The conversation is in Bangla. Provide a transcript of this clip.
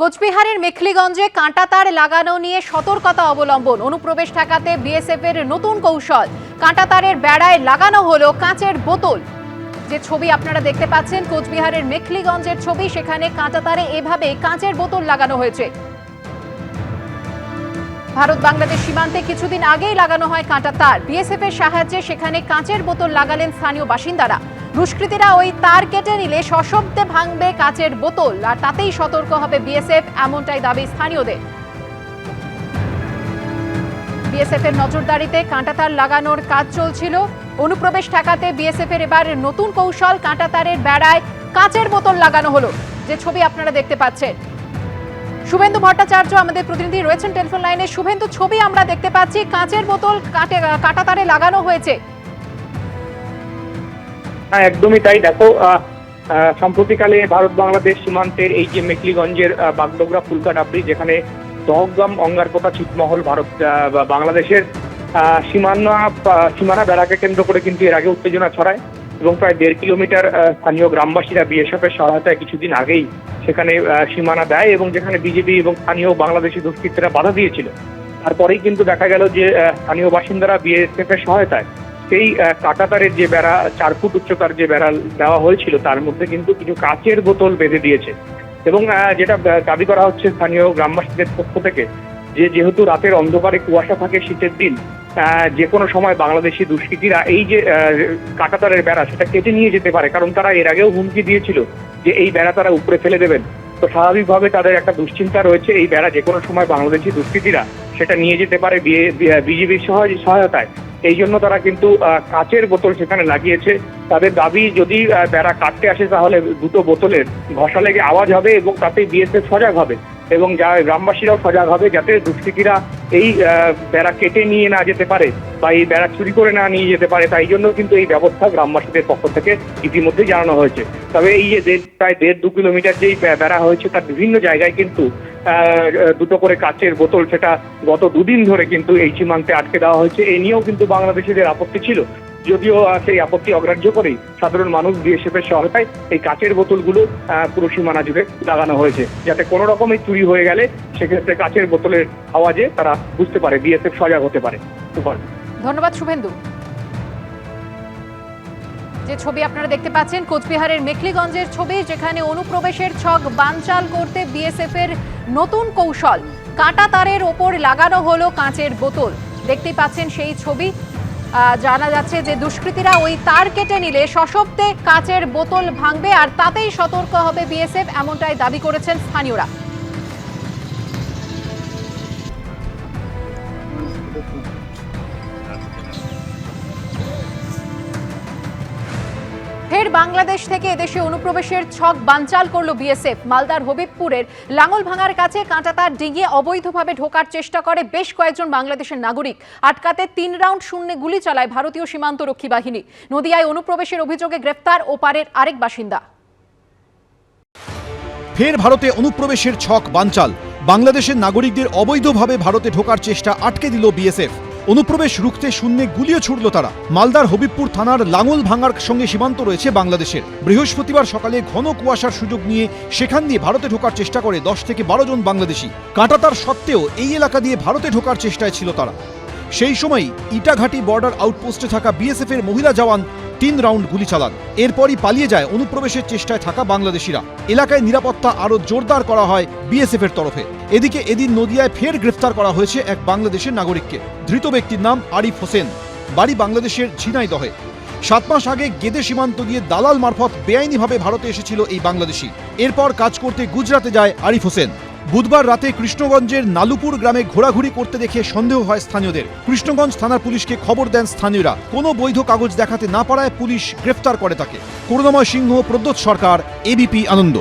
কোচবিহারের মেখলিগঞ্জে কাঁটাতার লাগানো নিয়ে সতর্কতা অবলম্বন। অনুপ্রবেশ ঠেকাতে বিএসএফ এর নতুন কৌশল। কাঁটাতারের বেড়ায় লাগানো হলো কাঁচের বোতল। যে ছবি আপনারা দেখতে পাচ্ছেন, কোচবিহারের মেখলিগঞ্জের ছবি, সেখানে কাঁটাতারে এভাবে কাঁচের বোতল লাগানো হয়েছে। ভারত বাংলাদেশ সীমান্তে কিছুদিন আগেই লাগানো হয় কাঁটা তার। বিএসএফ এর সাহায্যে সেখানে কাঁচের বোতল লাগালেন স্থানীয় বাসিন্দারা। দুষ্কৃতীরা ওই তার কেটে নিলে সশব্দে ভাঙবে কাঁচের বোতল, আর তাতেই সতর্ক হবে বিএসএফ, এমনটাই দাবি স্থানীয়দের। বিএসএফ এর নজরদারিতে কাঁটাতার লাগানোর কাজ চলছিল। অনুপ্রবেশ ঠেকাতে বিএসএফ এর এবার নতুন কৌশল, কাঁটাতারের বেড়ায় কাঁচের বোতল লাগানো হলো। যে ছবি আপনারা দেখতে পাচ্ছেন। শুভেন্দু ভট্টাচার্য আমাদের প্রতিনিধি রয়েছেন টেলিফোন লাইনে। শুভেন্দু, ছবি আমরা দেখতে পাচ্ছি, কাঁচের বোতল কাটে, কাটাতারে লাগানো হয়েছে। হ্যাঁ একদমই তাই। দেখো সম্প্রতিকালে ভারত বাংলাদেশ সীমান্তের এই যে মেকলিগঞ্জের বাগডোগরা ফুলকাডাবড়ি যেখানে দহগ্রাম, অঙ্গারকোটা, ছিটমহল ভারত বাংলাদেশের সীমানা সীমানা বেড়াকে কেন্দ্র করে কিন্তু এর আগে উত্তেজনা ছড়ায় এবং প্রায় দেড় কিলোমিটার স্থানীয় গ্রামবাসীরা বিএসএফ এর সহায়তায় কিছুদিন আগেই সেখানে সীমানা দেয় এবং যেখানে বিজেপি এবং স্থানীয় বাংলাদেশি দুষ্কৃতীরা বাধা দিয়েছিল। তারপরেই কিন্তু দেখা গেল যে স্থানীয় বাসিন্দারা বিএসএফ এর সহায়তায় সেই কাঁটাতারের যে বেড়া, চার ফুট উচ্চতার যে বেড়া দেওয়া হয়েছিল, তার মধ্যে কিন্তু কিছু কাচের বোতল বেঁধে দিয়েছে। এবং যেটা দাবি করা হচ্ছে স্থানীয় গ্রামবাসীদের পক্ষ থেকে যে যেহেতু রাতের অন্ধকারে কুয়াশা থাকে শীতের দিন যে কোনো সময় বাংলাদেশি দুষ্কৃতীরা এই যে কাঁটাতারের বেড়া, সেটা কেটে নিয়ে যেতে পারে। কারণ তারা এর আগেও হুমকি দিয়েছিল যে এই বেড়া তারা উপরে ফেলে দেবেন। তো স্বাভাবিকভাবে তাদের একটা দুশ্চিন্তা রয়েছে, এই বেড়া যে কোনো সময় বাংলাদেশি দুষ্কৃতীরা সেটা নিয়ে যেতে পারে বিজেপির সহায়তায়। এই জন্য তারা কিন্তু কাচের বোতল সেখানে লাগিয়েছে। তাদের দাবি, যদি তারা কাটতে আসে তাহলে দুটো বোতলের ঘষা লেগে আওয়াজ হবে এবং তাতে বিএসএফ সজাগ হবে। এবং যা গ্রামবাসীরাও সজাগ হবে যাতে দুষ্কৃতীরা এই বেড়া কেটে নিয়ে না যেতে পারে বা এই বেড়া চুরি করে না নিয়ে যেতে পারে, তাই জন্য কিন্তু এই ব্যবস্থা গ্রামবাসীদের পক্ষ থেকে ইতিমধ্যে জানানো হয়েছে। তবে এই যে প্রায় দেড় দু কিলোমিটার যেই বেড়া হয়েছে, তার বিভিন্ন জায়গায় কিন্তু দুটো করে কাচের বোতল সেটা গত দুদিন ধরে কিন্তু এই সীমান্তে আটকে দেওয়া হয়েছে। এই নিয়েও কিন্তু বাংলাদেশিদের আপত্তি ছিল। যদিও সেই আপত্তি অগ্রাহ্য করেই সাধারণ মানুষ বিএসএফ এর সহায়তায় এই কাচের বোতলগুলো পুরো সীমানা জুড়ে লাগানো হয়েছে। যাতে কোনো রকমই চুরি হয়ে গেলে সেক্ষেত্রে কাচের বোতলের আওয়াজে তারা বুঝতে পারে, বিএসএফ সজাগ হতে পারে। ধন্যবাদ শুভেন্দু। যে ছবি আপনারা দেখতে পাচ্ছেন, কোচবিহারের মেখলিগঞ্জের ছবি, যেখানে অনুপ্রবেশের ছক বানচাল করতে বিএসএফ এর নতুন কৌশল। কাঁটা তারের ওপর লাগানো হলো কাঁচের বোতল। দেখতেই পাচ্ছেন সেই ছবি। জানা যাচ্ছে যে দুষ্কৃতীরা ওই তার কেটে নিলে সশব্দে কাচের বোতল ভাঙবে আর তাতেই সতর্ক হবে বিএসএফ, এমনটাই দাবি করেছেন স্থানীয়রা। ফের বাংলাদেশ থেকে এদেশে অনুপ্রবেশের ছক বানচাল করল বিএসএফ। মালদার হবিবপুরের লাঙল ভাঙার কাছে কাঁটাতার ডিঙিয়ে অবৈধভাবে ঢোকার চেষ্টা করে বেশ কয়েকজন বাংলাদেশের নাগরিক। আটকাতে তিন রাউন্ড শূন্যে গুলি চালায় ভারতীয় সীমান্ত রক্ষী বাহিনী। নদিয়ায় অনুপ্রবেশের অভিযোগে গ্রেফতার ওপারের আরেক বাসিন্দা। ফের ভারতে অনুপ্রবেশের ছক বানচাল। বাংলাদেশের নাগরিকদের অবৈধভাবে ভারতে ঢোকার চেষ্টা আটকে দিল বিএসএফ। অনুপ্রবেশ রুখতে শূন্যে গুলিও ছুড়ল তারা। মালদার হবিবপুর থানার লাঙল ভাঙার সঙ্গে সীমান্ত রয়েছে বাংলাদেশের। বৃহস্পতিবার সকালে ঘন কুয়াশার সুযোগ নিয়ে সেখান দিয়ে ভারতে ঢোকার চেষ্টা করে দশ থেকে বারো জন বাংলাদেশি। কাঁটাতার সত্ত্বেও এই এলাকা দিয়ে ভারতে ঢোকার চেষ্টায় ছিল তারা। সেই সময় ইটাঘাটি বর্ডার আউটপোস্টে থাকা বিএসএফ এর মহিলা জওয়ান তিন রাউন্ড গুলি চালান। এরপরই পালিয়ে যায় অনুপ্রবেশের চেষ্টায় থাকা বাংলাদেশিরা। এলাকায় নিরাপত্তা আরও জোরদার করা হয় বিএসএফ এর তরফে। এদিকে এদিন নদিয়ায় ফের গ্রেফতার করা হয়েছে এক বাংলাদেশের নাগরিককে। ধৃত ব্যক্তির নাম আরিফ হোসেন। বাড়ি বাংলাদেশের ঝিনাইদহে সাত মাস আগে গেদে সীমান্ত দিয়ে দালাল মারফত বেআইনিভাবে ভারতে এসেছিল এই বাংলাদেশি। এরপর কাজ করতে গুজরাটে যায় আরিফ হোসেন। বুধবার রাতে কৃষ্ণগঞ্জের নালুপুর গ্রামে ঘোরাঘুরি করতে দেখে সন্দেহ হয় স্থানীয়দের। কৃষ্ণগঞ্জ থানার পুলিশকে খবর দেন স্থানীয়রা। কোনো বৈধ কাগজ দেখাতে না পারায় পুলিশ গ্রেফতার করে তাকে। করুণাময় সিংহ, প্রদ্যোৎ সরকার, এবিপি আনন্দ।